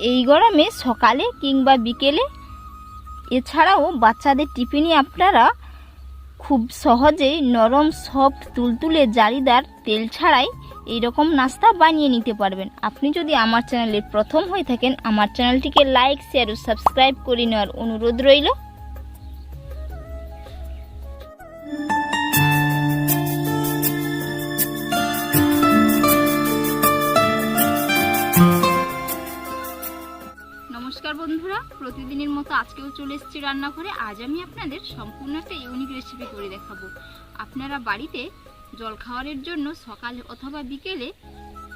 এই গরমে সকালে কিংবা বিকেলে, এছাড়াও বাচ্চাদের টিফিনে আপনারা খুব সহজেই নরম, সফট, তুলতুলে জারিদার তেল ছাড়াই এইরকম নাস্তা বানিয়ে নিতে পারবেন। আপনি যদি আমার চ্যানেলে প্রথম হয়ে থাকেন, আমার চ্যানেলটিকে লাইক, শেয়ার ও সাবস্ক্রাইব করে নেওয়ার অনুরোধ রইল। নমস্কার বন্ধুরা, প্রতিদিনের মতো আজকেও চলে এসেছি রান্নাঘরে। আজ আমি আপনাদের সম্পূর্ণ একটা ইউনিক রেসিপি করে দেখাবো। আপনারা বাড়িতে জল খাওয়ারের জন্য সকালে অথবা বিকেলে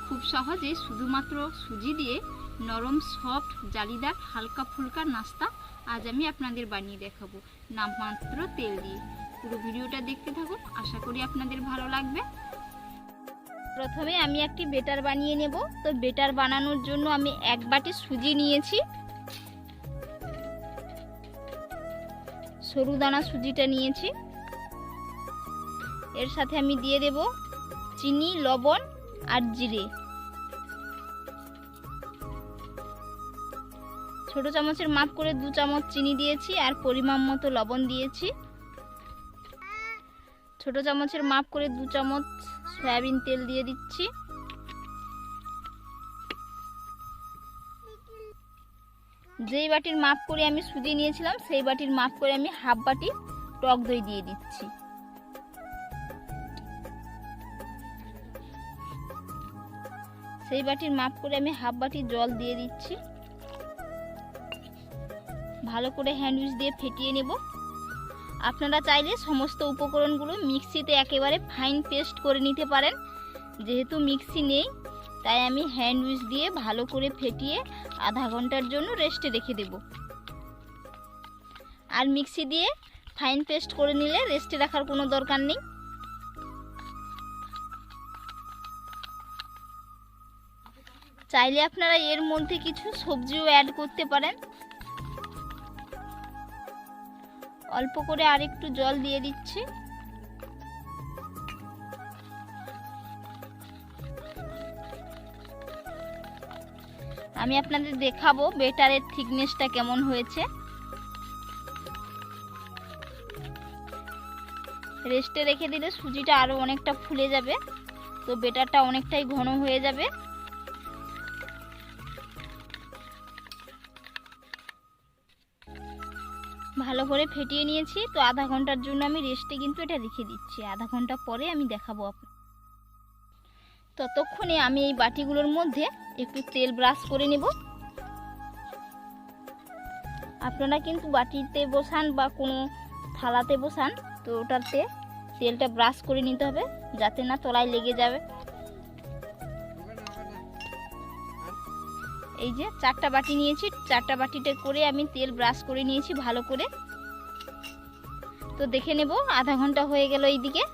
খুব সহজে শুধুমাত্র সুজি দিয়ে নরম সফট জালিদার হালকা ফুলকা নাস্তা আজ আমি আপনাদের বানিয়ে দেখাবো। নামমাত্র তেল দিয়ে। পুরো ভিডিওটা দেখতে থাকুন, আশা করি আপনাদের ভালো লাগবে। প্রথমে আমি একটি বেটার বানিয়ে নেব। তো বেটার বানানোর জন্য আমি এক বাটি সুজি নিয়েছি। সরু দানা সুজিটা নিয়েছি। এর সাথে আমি দিয়ে দেব চিনি, লবণ আর জিরে। ছোট চামচের মাপ করে দু চামচ চিনি দিয়েছি আর পরিমাণ মতো লবণ দিয়েছি। ছোট চামচের মাপ করে দু চামচ সয়াবিন তেল দিয়ে দিচ্ছি। যেই বাটির মাপ করে আমি সুজি নিয়েছিলাম, সেই বাটির মাপ করে আমি হাফ বাটি টক দই দিয়ে দিচ্ছি। সেই বাটির মাপ করে আমি হাফ বাটি জল দিয়ে দিচ্ছি। ভালো করে হ্যান্ডউইচ দিয়ে ফেটিয়ে নেব। আপনারা চাইলে সমস্ত উপকরণগুলো মিক্সিতে একেবারে ফাইন পেস্ট করে নিতে পারেন। যেহেতু মিক্সি নেই তাই আমি হ্যান্ডউইচ দিয়ে ভালো করে ফেটিয়ে আধা ঘণ্টার জন্য রেস্টে রেখে দেব। আর মিক্সি দিয়ে ফাইন পেস্ট করে নিলে রেস্টে রাখার কোনো দরকার নেই। চাইলে আপনারা এর মধ্যে কিছু সবজিও অ্যাড করতে পারেন। অল্প করে আর একটু জল দিয়ে দিচ্ছি। আমি আপনাদের দেখাবো বেটারের থিকনেসটা কেমন হয়েছে। রেস্টে রেখে দিলে সুজিটা আরও অনেকটা ফুলে যাবে, তো বেটারটা অনেকটাই ঘন হয়ে যাবে। ভালো করে ফেটিয়ে নিয়েছি, তো আধা ঘণ্টার জন্য আমি রেস্টে কিন্তু এটা রেখে দিচ্ছি। আধা ঘণ্টা পরে আমি দেখাবো আপনার ততক্ষণে আমি এই বাটিগুলোর মধ্যে একটু তেল ব্রাশ করে নেব। আপনারা কিন্তু বাটিতে বসান বা কোনো থালাতে বসান, তো ওটাতে তেলটা ব্রাশ করে নিতে হবে, যাতে না তলায় লেগে যাবে। এই যে চারটা বাটি নিয়েছি, চারটা বাটিতে করে আমি তেল ব্রাশ করে নিয়েছি ভালো করে। তো দেখে নেব, আধা ঘণ্টা হয়ে গেল এইদিকে।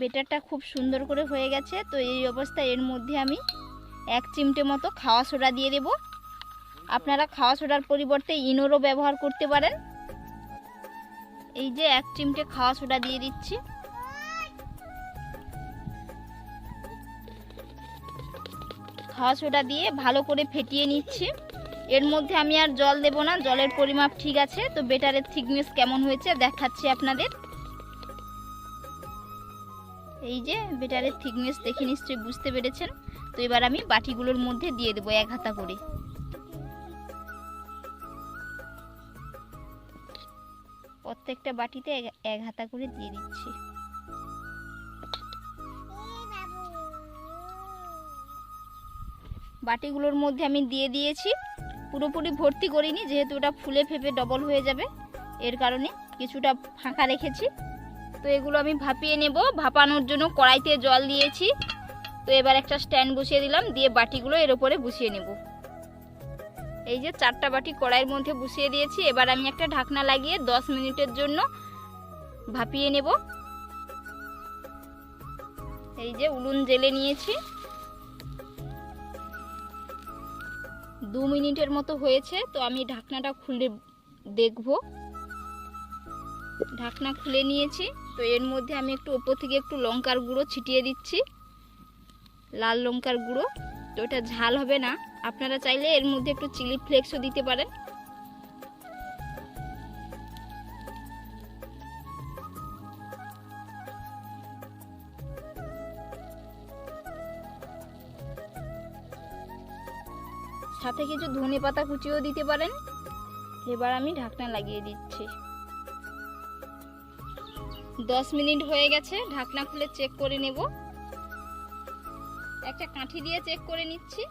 বেটারটা খুব সুন্দর করে হয়ে গেছে, তো এই অবস্থায় এর মধ্যে আমি এক চিমটে মতো খাওয়া সোডা দিয়ে দেব। আপনারা খাওয়া সোডার পরিবর্তে ইনোরও ব্যবহার করতে পারেন। এই যে এক চিমটে খাওয়া সোডা দিয়ে দিচ্ছি। খাওয়া সোডা দিয়ে ভালো করে ফেটিয়ে নিচ্ছি। এর মধ্যে আমি আর জল দেব না, জলের পরিমাপ ঠিক আছে, তো বেটারের থিকনেস কেমন হয়েছে দেখাচ্ছি আপনাদের। এই যে বেটারের থিকনেস দেখে নিশ্চয়ই বুঝতে পেরেছেন। তো এবার আমি বাটিগুলোর মধ্যে দিয়ে দেবো এক হাতা করে। প্রত্যেকটা বাটিতে এক- হাতা করে দিয়ে দিচ্ছি। বাটিগুলোর মধ্যে আমি দিয়ে দিয়েছি। পুরোপুরি ভর্তি করিনি, যেহেতু ওটা ফুলে ফেপে ডবল হয়ে যাবে। এর কারণে কিছুটা ফাঁকা রেখেছি। তো এগুলো আমি ভাপিয়ে নেব। ভাপানোর জন্য কড়াইতে জল দিয়েছি। তো এবার একটা স্ট্যান্ড বসিয়ে দিলাম, দিয়ে বাটিগুলো এর উপরে বসিয়ে নেব। এই যে চারটা বাটি কড়াইয়ের মধ্যে বসিয়ে দিয়েছি। এবার আমি একটা ঢাকনা লাগিয়ে দশ মিনিটের জন্য ভাপিয়ে নেব। এই যে উলুন জেলে নিয়েছি। দু মিনিটের মতো হয়েছে, তো আমি ঢাকনাটা খুলে দেখব। ঢাকনা খুলে নিয়েছি। তো এর মধ্যে আমি একটু ওপর থেকে একটু লঙ্কার গুঁড়ো ছিটিয়ে দিচ্ছি। লাল লঙ্কার গুঁড়ো। তো ওটা ঝাল হবে না। আপনারা চাইলে এর মধ্যে একটু চিলি ফ্লেক্সও দিতে পারেন। সাথে কিছু ধনে পাতা কুচিও দিতে পারেন। এবার আমি ঢাকনা লাগিয়ে দিচ্ছি। দশ মিনিট হয়ে গেছে, ঢাকনা খুলে চেক করে নেব। একটা কাঠি দিয়ে চেক করে নিচ্ছি।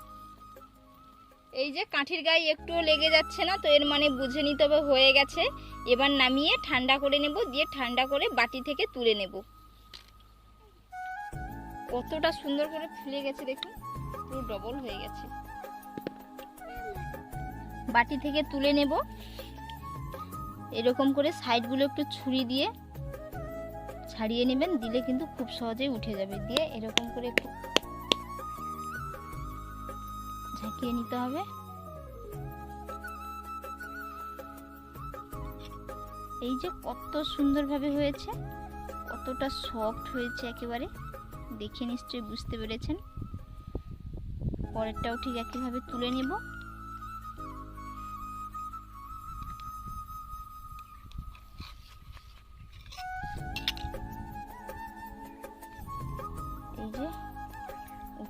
এই যে কাঠির গায়ে একটুও লেগে যাচ্ছে না, তো এর মানে বুঝে নিতে হবে, হয়ে গেছে। এবার নামিয়ে ঠান্ডা করে নেব, দিয়ে ঠান্ডা করে বাটি থেকে তুলে নেব। কতটা সুন্দর করে ফুলে গেছে দেখুন, পুরো ডবল হয়ে গেছে। বাটি থেকে তুলে নেব। এরকম করে সাইডগুলো একটু ছুরি দিয়ে ছাড়িয়ে নেবেন, দিলে কিন্তু খুব সহজেই উঠে যাবে। দিয়ে এরকম করে একটু ঝাঁকিয়ে নিতে হবে। এই যে কত সুন্দরভাবে হয়েছে, কতটা সফট হয়েছে একেবারে, দেখে নিশ্চয়ই বুঝতে পেরেছেন। পরেরটাও ঠিক একইভাবে তুলে নেব।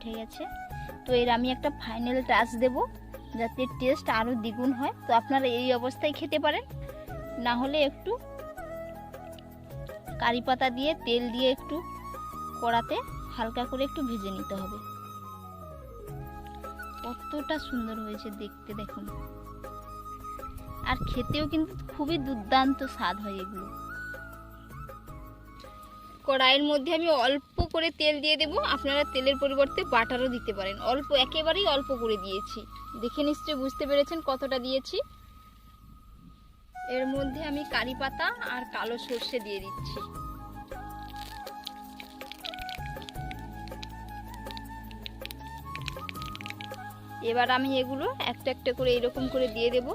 উঠে গেছে। তো এর আমি একটা ফাইনাল টাচ দেব, যাতে টেস্ট আরও দ্বিগুণ হয়। তো আপনারা এই অবস্থায় খেতে পারেন। না হলে একটু কারি পাতা দিয়ে, তেল দিয়ে একটু কড়াতে হালকা করে একটু ভেজে নিতে হবে। কতটা সুন্দর হয়েছে দেখতে দেখুন। আর খেতেও কিন্তু খুবই দুর্দান্ত স্বাদ হয় এগুলো। কড়াইয়ের মধ্যে আমি অল্প করে তেল দিয়ে দেব। আপনারা তেলের পরিবর্তে বাটারও দিতে পারেন। অল্প, একেবারেই অল্প করে দিয়েছি। দেখে নিশ্চয়ই বুঝতে পেরেছেন কতটা দিয়েছি? এর মধ্যে আমি কারি পাতা আর কালো সর্ষে দিয়ে দিচ্ছি। এবার আমি এগুলো একটা একটা করে এরকম করে দিয়ে দেব।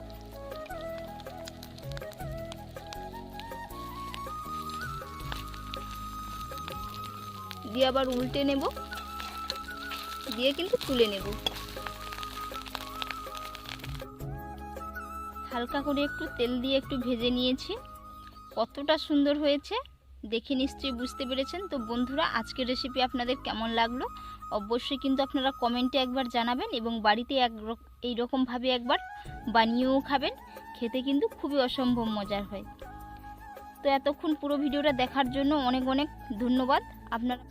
দিয়ে আবার উল্টে নেব। দিয়ে কিন্তু তুলে নেব। হালকা করে একটু তেল দিয়ে একটু ভেজে নিয়েছি। কতটা সুন্দর হয়েছে, দেখে নিশ্চয়ই বুঝতে পেরেছেন। তো বন্ধুরা, আজকের রেসিপি আপনাদের কেমন লাগল? অবশ্যই কিন্তু আপনারা কমেন্টে একবার জানাবেন এবং বাড়িতে এক এইরকমভাবে একবার বানিয়েও খাবেন। খেতে কিন্তু খুবই অসম্ভব মজার হয়। তো এতক্ষণ পুরো ভিডিওটা দেখার জন্য অনেক অনেক ধন্যবাদ। আপনারা